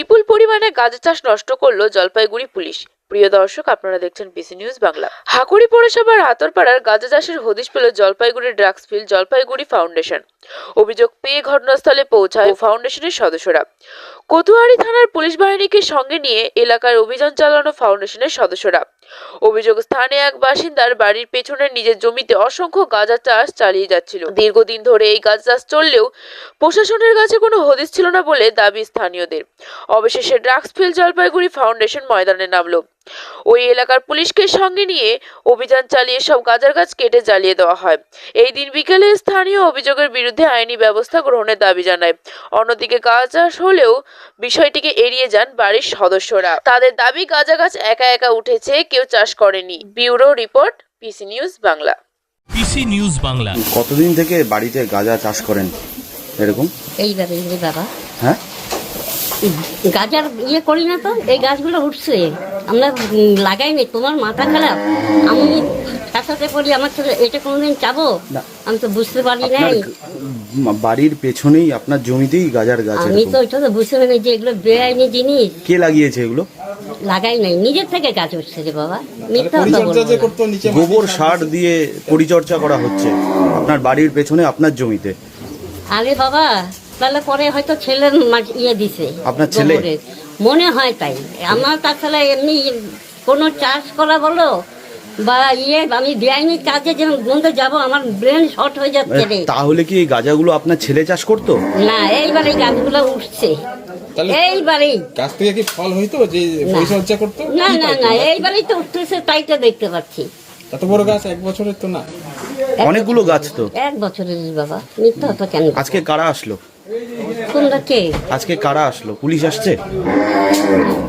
বিপুল পরিমাণে গাঁজা চাষ নষ্ট করল জলপাইগুড়ি পুলিশ। প্রিয় দর্শক, আপনারা দেখছেন বিসি নিউজ বাংলা। হাকুড়ি পৌরসভার হাতরপাড়ার গাঁজা চাষের হদিশ পেল Jalpaiguri drugs free Jalpaiguri foundation. অভিযোগ পেয়ে ঘটনাস্থলে পৌঁছায় ফাউন্ডেশনের সদস্যরা। কোতুয়ারি থানার পুলিশ বাহিনীকে সঙ্গে নিয়ে এলাকার অভিযান চালানো ফাউন্ডেশনের সদস্যরা। অভিযোগ, স্থানে এক বাসিন্দার বাড়ির পেছনে নিজের জমিতে অসংখ্য গাঁজা চাষ চালিয়ে যাচ্ছিল। দীর্ঘদিন ধরে এই গাছ চাষ চললেও প্রশাসনের কাছে কোনো হদিস ছিল না বলে দাবি স্থানীয়দের। অবশেষে ড্রাগস ফিল জলপাইগুড়ি ফাউন্ডেশন ময়দানে নামলো। ওই এলাকার পুলিশকে সঙ্গে নিয়ে অভিযান চালিয়ে সব গাজার গাছ কেটে জ্বালিয়ে দেওয়া হয়। এই দিন বিকেলে স্থানীয় অভিযোগের বিরুদ্ধে আইনি ব্যবস্থা গ্রহণের দাবি জানায়। অন্যদিকে গাছ চাষ হলেও বিষয়টিকে এড়িয়ে যান বাড়ির সদস্যরা। তাদের দাবি গাঁজা গাছ একা একা উঠেছে কেউ চাষ করেনি। Bureau report PC news Bangla. PC news Bangla. কতদিন থেকে বাড়িতে গাঁজা চাষ করেন? এরকম? এইভাবে বাবা। হ্যাঁ? গাজার ইয়ে করি না তো এই গাছগুলো উঠছে। আমরা লাগাইনি তোমার মাথা খারাপ। আমি তার সাথে বলি আমার তো এটা কোনোদিন চাবো। আমি তো বুঝতে পারি নাই। বাড়ির পেছনেই আপনার জমিতেই গাজার গাছ আমি তো ওইটা তো বুঝতে পারি যে এগুলো বেআইনি জিনিস। কে লাগিয়েছে এগুলো? লাগাই নাই। নিজের থেকে গাছ উঠছে রে বাবা। মিথ্যা। গোবর সার দিয়ে পরিচর্যা করা হচ্ছে আপনার বাড়ির পেছনে আপনার জমিতে। আরে বাবা তাহলে পরে হয়তো ছেলের মা- ইয়ে দিছে। আপনার ছেলে? মনে হয় তাই। আমার তাছাড়া এমনি কোনো চাষ করা বলো বা ইয়ে আমি বেআইনি কাজে যেন মধ্যে যাব আমার ব্রেন শর্ট হয়ে যাচ্ছে রে। তাহলে কি এই গাঁজাগুলো আপনার ছেলে চাষ করতো? না এইবারে গাছগুলো উঠছে। এইবারেই গাছ থেকে কি ফল হইতো যে না। পরিচর্যা করতো? না না না এইবারেই তো উঠতেছে তাই তো দেখতে পাচ্ছি। এত বড় গাছ এক বছরের তো না। অনেকগুলো গাছ তো। এক বছরের বাবা মিথ্যা কথা কেন? আজকে কারা আসলো? তোমরা কে? আজকে কারা আসলো? পুলিশ আসছে?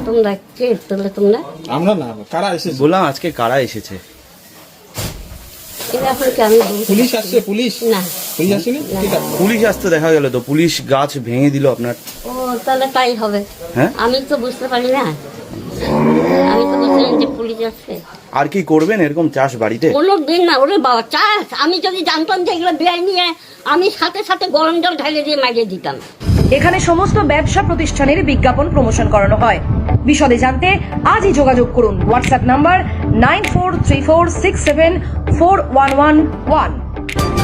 তোমরা কে? তোমরা তোমরা? আমরা না কারা এসেছে? বললাম আজকে কারা এসেছে? এটা এখন কি আমি বলতে পুলিশ আসছে পুলিশ? না। পুলিশ আসেনি? পুলিশ আসতে দেখা গেল তো পুলিশ গাছ ভেঙে দিল আপনার। ও তাহলে তাই হবে। হ্যাঁ? আমি তো বুঝতে পারি না। আমি তো বুঝলাম যে পুলিশ আছে। আর কি করবেন এরকম চাষ বাড়িতে? কোনো দিন না ওরে বাবা চাষ। আমি যদি জানতাম যে এগুলো বেআইনি আমি সাথে সাথে গরম জল ঢালে দিয়ে মারিয়ে দিতাম। এখানে সমস্ত ব্যবসা প্রতিষ্ঠানের বিজ্ঞাপন প্রমোশন করানো হয়। বিশদে জানতে আজই যোগাযোগ করুন। WhatsApp number nine four three four six seven four one one one.